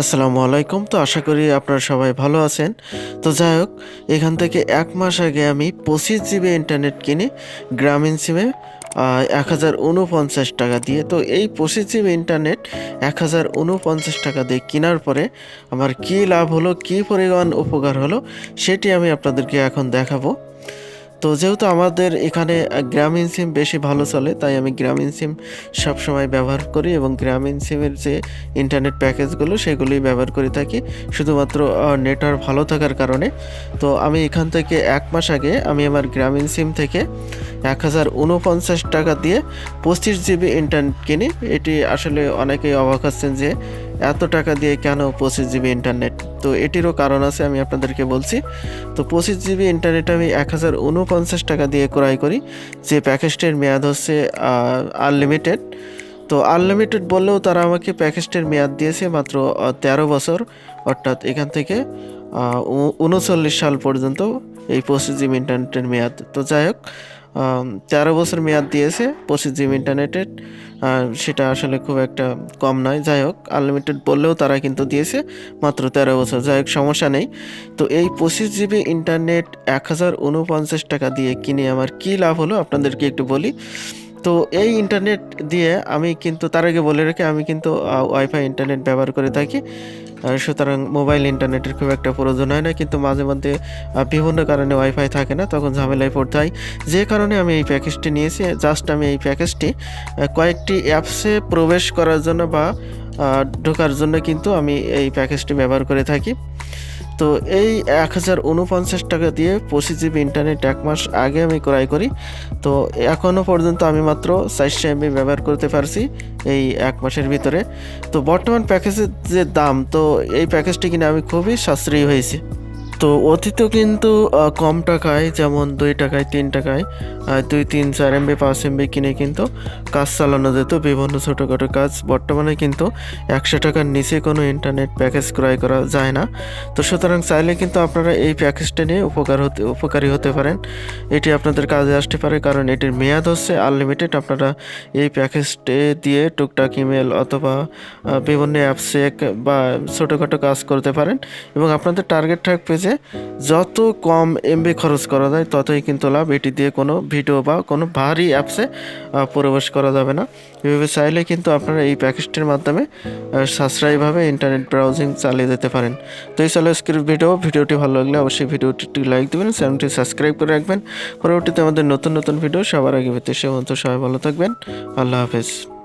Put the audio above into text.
আসসালামু আলাইকুম। তো আশা করি আপনারা সবাই ভালো আছেন। তো যাই হোক, এখান থেকে এক মাস আগে আমি পঁচিশ জিবি ইন্টারনেট কিনি, গ্রামীণ সিমে এক হাজার উনপঞ্চাশ টাকা দিয়ে। তো এই পঁচিশ জিবি ইন্টারনেট এক হাজার উনপঞ্চাশ টাকা দিয়ে কেনার পরে আমার কী লাভ হলো, কী পরিমাণ উপকার হলো, সেটি আমি আপনাদেরকে এখন দেখাবো। তো যেহেতু আমাদের এখানে গ্রামীণ সিম বেশি ভালো চলে, তাই আমি গ্রামীণ সিম সবসময় ব্যবহার করি এবং গ্রামীণ সিমের যে ইন্টারনেট প্যাকেজগুলো সেগুলোই ব্যবহার করে থাকি। শুধুমাত্র নেটওয়ার্ক ভালো থাকার কারণে। তো আমি এখান থেকে এক মাস আগে আমি আমার গ্রামীণ সিম থেকে এক হাজার উনপঞ্চাশ টাকা দিয়ে পঁচিশ জিবি ইন্টারনেট কিনি। এটি আসলে অনেকেই অবাক হচ্ছেন যে এত টাকা দিয়ে কেন পঁচিশ জিবি ইন্টারনেট তো এটিরও কারণ আছে, আমি আপনাদেরকে বলছি। তো পঁচিশ জিবি ইন্টারনেট আমি এক হাজার উনপঞ্চাশ টাকা দিয়ে ক্রয় করি। যে প্যাকেজটির মেয়াদ হচ্ছে আনলিমিটেড তো আনলিমিটেড বললেও তারা আমাকে প্যাকেজটির মেয়াদ দিয়েছে মাত্র তেরো বছর। অর্থাৎ এখান থেকে উনচল্লিশ সাল পর্যন্ত এই পঁচিশ জিবি ইন্টারনেটের মেয়াদ। তো যাই হোক তেরো বছর মেয়াদ দিয়েছে পঁচিশ জিবি ইন্টারনেটের সেটা আসলে খুব একটা কম নয়। যাই হোক আনলিমিটেড বললেও তারা কিন্তু দিয়েছে মাত্র তেরো বছর। যাই হোক, সমস্যা নেই। তো এই পঁচিশ জিবি ইন্টারনেট এক হাজার উনপঞ্চাশ টাকা দিয়ে কিনে আমার কী লাভ হলো আপনাদেরকে একটু বলি। তো এই ইন্টারনেট দিয়ে আমি কিন্তু, তার আগে বলে রেখে আমি কিন্তু ওয়াইফাই ইন্টারনেট ব্যবহার করে থাকি। সুতরাং মোবাইল, ইন্টারনেটের খুব একটা প্রয়োজন হয় না, কিন্তু মাঝে মধ্যে বিভিন্ন কারণে ওয়াইফাই থাকে না, তখন ঝামেলায় পড়তে হয়। যে কারণে আমি এই প্যাকেজটি নিয়েছি জাস্ট আমি এই প্যাকেজটি কয়েকটি অ্যাপসে প্রবেশ করার জন্য বা ঢোকার জন্য কিন্তু আমি এই প্যাকেজটি ব্যবহার করে থাকি। তো এই এক হাজার উনপঞ্চাশ টাকা দিয়ে পঁচিশ জিবি ইন্টারনেট এক মাস আগে আমি ক্রয় করি। তো এখনও পর্যন্ত আমি মাত্র চারশো এমবি ব্যবহার করতে পারছি এই এক মাসের ভিতরে। তো বর্তমান প্যাকেজের যে দাম, তো এই প্যাকেজটি কিনে আমি খুবই সাশ্রয়ী হয়েছি। তো অতীতেও কিন্তু কম টাকায়, যেমন দুই টাকায়, তিন টাকায় দুই, তিন, চার এমবি, পাঁচ এমবি কিনে কিন্তু কাজ চালানো যেত। বিভিন্ন ছোটোখাটো কাজ। বর্তমানে কিন্তু একশো টাকার নিচে কোনো ইন্টারনেট প্যাকেজ ক্রয় করা যায় না। তো সুতরাং চাইলে কিন্তু আপনারা এই প্যাকেজটা নিয়ে উপকার হতে, উপকারী হতে পারেন। এটি আপনাদের কাজে আসতে পারে, কারণ এটির মেয়াদ হচ্ছে আনলিমিটেড আপনারা এই প্যাকেজটি দিয়ে টুকটাক ইমেল অথবা বিভিন্ন অ্যাপসে বা ছোটোখাটো কাজ করতে পারেন এবং আপনাদের টার্গেট থাকবে যে যত কম এমবি খরচ করা যায়, ততই কিন্তু লাভ। এটি দিয়ে কোনো ভিডিও বা কোনো ভারী অ্যাপসে প্রবেশ করা যাবে না। এভাবে চাইলে কিন্তু আপনারা এই প্যাকেজটির মাধ্যমে সাশ্রয়ীভাবে ইন্টারনেট ব্রাউজিং চালিয়ে যেতে পারেন। তো এই চলো আজকের ভিডিও। ভিডিওটি ভালো লাগলে অবশ্যই ভিডিওটি লাইক দেবেন, চ্যানেলটি সাবস্ক্রাইব করে রাখবেন। পরবর্তীতে আমাদের নতুন নতুন ভিডিও সবার আগে পেতে সে মতো সবাই ভালো থাকবেন। আল্লাহ হাফেজ।